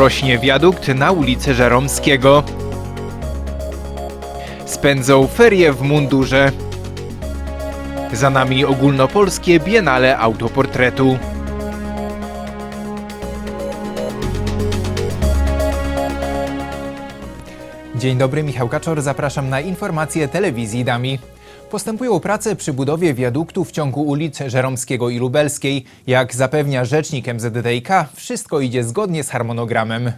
Rośnie wiadukt na ulicy Żeromskiego. Spędzą ferie w mundurze. Za nami ogólnopolskie Biennale Autoportretu. Dzień dobry, Michał Kaczor, zapraszam na informacje telewizji Dami. Postępują prace przy budowie wiaduktu w ciągu ulic Żeromskiego i Lubelskiej. Jak zapewnia rzecznik MZDiK, wszystko idzie zgodnie z harmonogramem.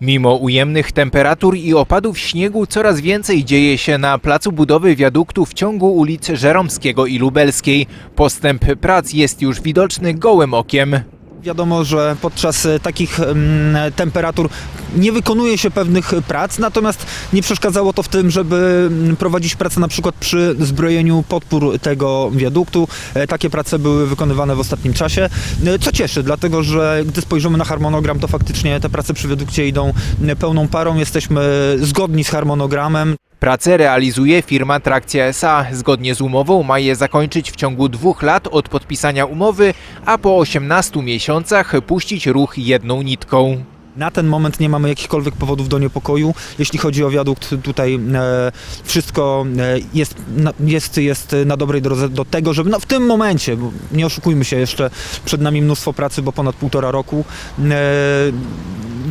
Mimo ujemnych temperatur i opadów śniegu coraz więcej dzieje się na placu budowy wiaduktu w ciągu ulic Żeromskiego i Lubelskiej. Postęp prac jest już widoczny gołym okiem. Wiadomo, że podczas e, takich mm, temperatur nie wykonuje się pewnych prac, natomiast nie przeszkadzało to w tym, żeby mm, prowadzić pracę na przykład przy zbrojeniu podpór tego wiaduktu. E, Takie prace były wykonywane w ostatnim czasie, E, co cieszy, dlatego że gdy spojrzymy na harmonogram, to faktycznie te prace przy wiadukcie idą e, pełną parą. Jesteśmy zgodni z harmonogramem. Pracę realizuje firma Trakcja SA. Zgodnie z umową ma je zakończyć w ciągu dwóch lat od podpisania umowy, a po 18 miesiącach puścić ruch jedną nitką. Na ten moment nie mamy jakichkolwiek powodów do niepokoju. Jeśli chodzi o wiadukt, tutaj e, wszystko e, jest, na, jest, jest na dobrej drodze do tego, żeby no, w tym momencie, bo nie oszukujmy się, jeszcze przed nami mnóstwo pracy, bo ponad półtora roku, e,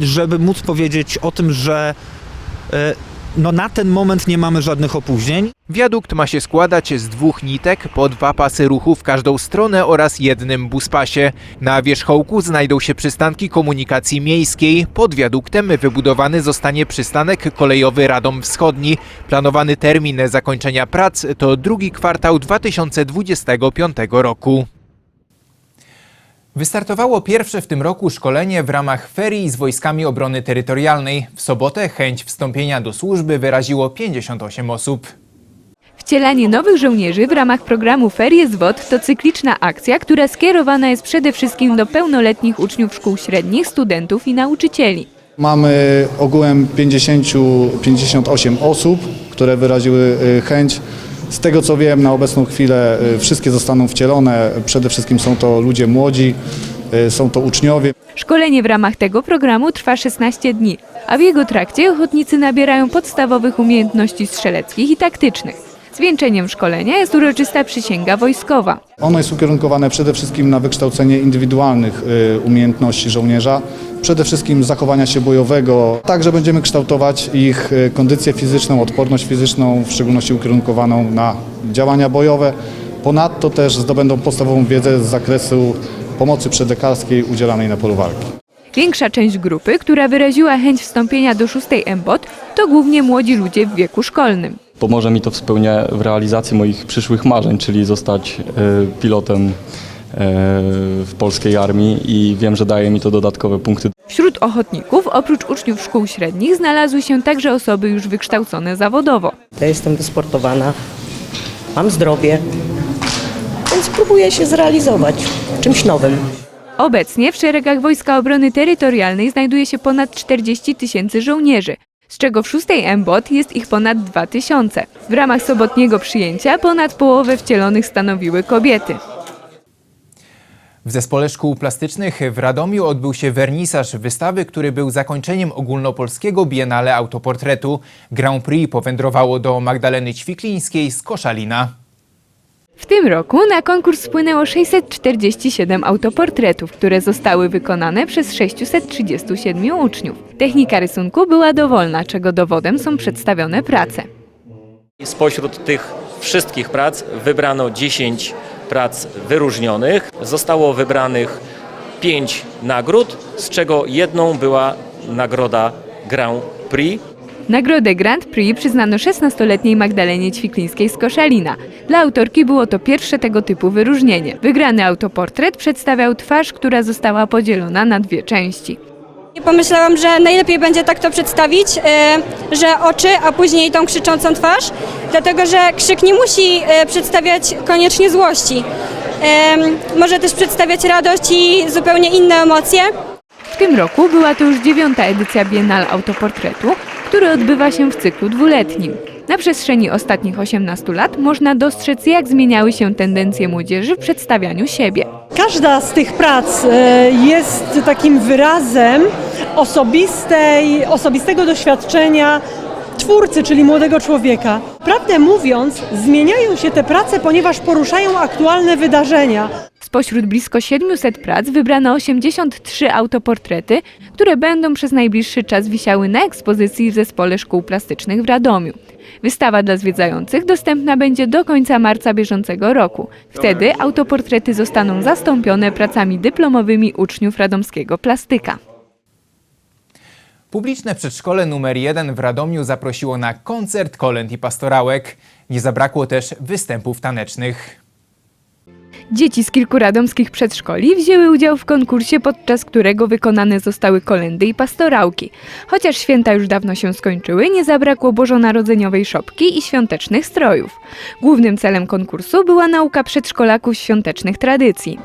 żeby móc powiedzieć o tym, że e, no, na ten moment nie mamy żadnych opóźnień. Wiadukt ma się składać z dwóch nitek po dwa pasy ruchu w każdą stronę oraz jednym buspasie. Na wierzchołku znajdą się przystanki komunikacji miejskiej. Pod wiaduktem wybudowany zostanie przystanek kolejowy Radom Wschodni. Planowany termin zakończenia prac to drugi kwartał 2025 roku. Wystartowało pierwsze w tym roku szkolenie w ramach ferii z wojskami obrony terytorialnej. W sobotę chęć wstąpienia do służby wyraziło 58 osób. Wcielanie nowych żołnierzy w ramach programu Ferie z WOT to cykliczna akcja, która skierowana jest przede wszystkim do pełnoletnich uczniów szkół średnich, studentów i nauczycieli. Mamy ogółem 50, 58 osób, które wyraziły y, chęć. Z tego co wiem, na obecną chwilę y, wszystkie zostaną wcielone. Przede wszystkim są to ludzie młodzi, y, są to uczniowie. Szkolenie w ramach tego programu trwa 16 dni, a w jego trakcie ochotnicy nabierają podstawowych umiejętności strzeleckich i taktycznych. Zwieńczeniem szkolenia jest uroczysta przysięga wojskowa. Ono jest ukierunkowane przede wszystkim na wykształcenie indywidualnych y, umiejętności żołnierza, przede wszystkim zachowania się bojowego. Także będziemy kształtować ich y, kondycję fizyczną, odporność fizyczną, w szczególności ukierunkowaną na działania bojowe. Ponadto też zdobędą podstawową wiedzę z zakresu pomocy przedlekarskiej udzielanej na polu walki. Większa część grupy, która wyraziła chęć wstąpienia do 6 MBOT, to głównie młodzi ludzie w wieku szkolnym. Pomoże mi to w spełnia w realizacji moich przyszłych marzeń, czyli zostać e, pilotem e, w polskiej armii i wiem, że daje mi to dodatkowe punkty ochotników, oprócz uczniów szkół średnich, znalazły się także osoby już wykształcone zawodowo. Ja jestem wysportowana, mam zdrowie, więc próbuję się zrealizować czymś nowym. Obecnie w szeregach Wojska Obrony Terytorialnej znajduje się ponad 40 tysięcy żołnierzy, z czego w 6 MBOT jest ich ponad 2 tysiące. W ramach sobotniego przyjęcia ponad połowę wcielonych stanowiły kobiety. W Zespole Szkół Plastycznych w Radomiu odbył się wernisaż wystawy, który był zakończeniem ogólnopolskiego Biennale Autoportretu. Grand Prix powędrowało do Magdaleny Ćwiklińskiej z Koszalina. W tym roku na konkurs wpłynęło 647 autoportretów, które zostały wykonane przez 637 uczniów. Technika rysunku była dowolna, czego dowodem są przedstawione prace. Spośród tych wszystkich prac wybrano 10 prac wyróżnionych. Zostało wybranych 5 nagród, z czego jedną była nagroda Grand Prix. Nagrodę Grand Prix przyznano 16-letniej Magdalenie Ćwiklińskiej z Koszalina. Dla autorki było to pierwsze tego typu wyróżnienie. Wygrany autoportret przedstawiał twarz, która została podzielona na dwie części. Pomyślałam, że najlepiej będzie tak to przedstawić, e, że oczy, a później tą krzyczącą twarz, dlatego że krzyk nie musi e, przedstawiać koniecznie złości. E, Może też przedstawiać radość i zupełnie inne emocje. W tym roku była to już dziewiąta edycja Biennale Autoportretu, który odbywa się w cyklu dwuletnim. Na przestrzeni ostatnich 18 lat można dostrzec, jak zmieniały się tendencje młodzieży w przedstawianiu siebie. Każda z tych prac e, jest takim wyrazem osobistej, osobistego doświadczenia twórcy, czyli młodego człowieka. Prawdę mówiąc, zmieniają się te prace, ponieważ poruszają aktualne wydarzenia. Spośród blisko 700 prac wybrano 83 autoportrety, które będą przez najbliższy czas wisiały na ekspozycji w Zespole Szkół Plastycznych w Radomiu. Wystawa dla zwiedzających dostępna będzie do końca marca bieżącego roku. Wtedy autoportrety zostaną zastąpione pracami dyplomowymi uczniów radomskiego plastyka. Publiczne przedszkole numer 1 w Radomiu zaprosiło na koncert kolęd i pastorałek. Nie zabrakło też występów tanecznych. Dzieci z kilku radomskich przedszkoli wzięły udział w konkursie, podczas którego wykonane zostały kolendy i pastorałki. Chociaż święta już dawno się skończyły, nie zabrakło bożonarodzeniowej szopki i świątecznych strojów. Głównym celem konkursu była nauka przedszkolaków świątecznych tradycji.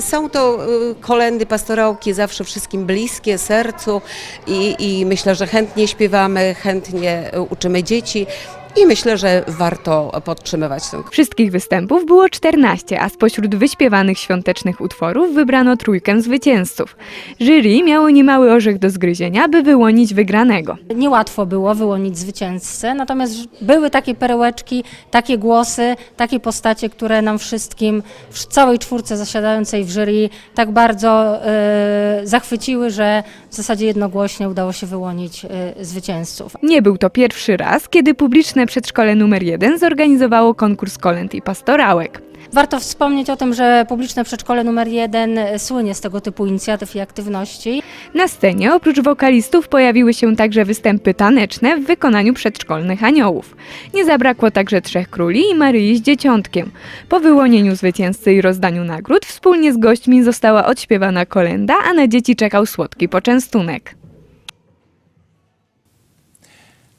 Są to y, kolendy, pastorałki zawsze wszystkim bliskie sercu i, i myślę, że chętnie śpiewamy, chętnie y, uczymy dzieci i myślę, że warto podtrzymywać ten Wszystkich występów było 14, a spośród wyśpiewanych świątecznych utworów wybrano trójkę zwycięzców. Jury miało niemały orzech do zgryzienia, by wyłonić wygranego. Niełatwo było wyłonić zwycięzcę, natomiast były takie perełeczki, takie głosy, takie postacie, które nam wszystkim, w całej czwórce zasiadającej w jury tak bardzo e, zachwyciły, że w zasadzie jednogłośnie udało się wyłonić e, zwycięzców. Nie był to pierwszy raz, kiedy publiczne przedszkole numer 1 zorganizowało konkurs kolęd i pastorałek. Warto wspomnieć o tym, że publiczne przedszkole numer jeden słynie z tego typu inicjatyw i aktywności. Na scenie oprócz wokalistów pojawiły się także występy taneczne w wykonaniu przedszkolnych aniołów. Nie zabrakło także Trzech Króli i Maryi z Dzieciątkiem. Po wyłonieniu zwycięzcy i rozdaniu nagród wspólnie z gośćmi została odśpiewana kolenda, a na dzieci czekał słodki poczęstunek.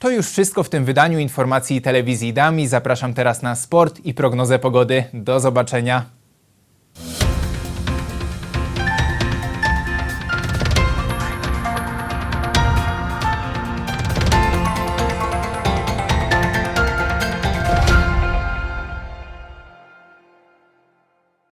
To już wszystko w tym wydaniu informacji telewizji Dami. Zapraszam teraz na sport i prognozę pogody. Do zobaczenia.